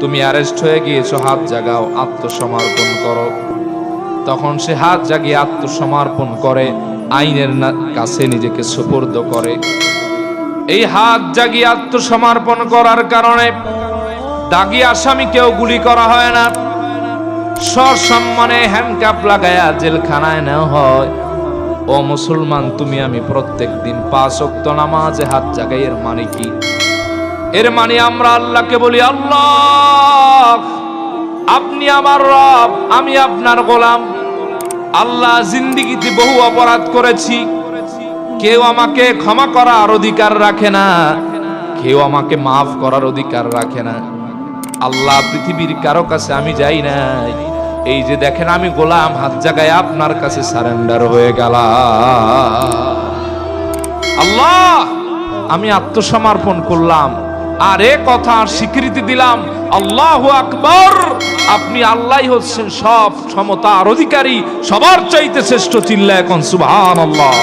তুমি অ্যারেস্ট হয়ে গিয়েছো, হাত জাগাও, আত্মসমর্পণ করো। তখন সে হাত জাগিয়ে আত্মসমর্পণ করে, আইনের কাছে নিজেকে সুপর্দ করে। এই হাত জাগিয়ে আত্মসমর্পণ করার কারণে দাগি আসামিকেও গুলি করা হয় না। সসম্মানে হ্যান্ডকাপ লাগায়া জেলখানায় নেওয়া হয়। ও মুসলমান, তুমি আমি প্রত্যেক দিন পাঁচ ওয়াক্ত নামাজে হাত জাগাই এর মানে কি? এর মানে আমরা আল্লাহকে বলি, আল্লাহ, আপনি আমার রব, আমি আপনার গোলাম। আল্লাহ জিন্দিগিতে বহু অপরাধ করেছি। কেউ আমাকে ক্ষমা করার অধিকার রাখে না। কেউ আমাকে মাফ করার অধিকার রাখে না। আল্লাহ পৃথিবীর কারও কাছে আমি যাই নাই। এই যে দেখেন, আমি গোলাম, হাত জায়গায় আপনার কাছে সারেন্ডার হয়ে গেলাম। আল্লাহ, আমি আত্মসমর্পণ করলাম। আর এ কথা স্বীকৃতি দিলাম, আল্লাহ আকবর। আপনি আল্লাহ হচ্ছেন সব ক্ষমতার অধিকারী, সবার চাইতে শ্রেষ্ঠ চিল্লা এখন সুবাহ আল্লাহ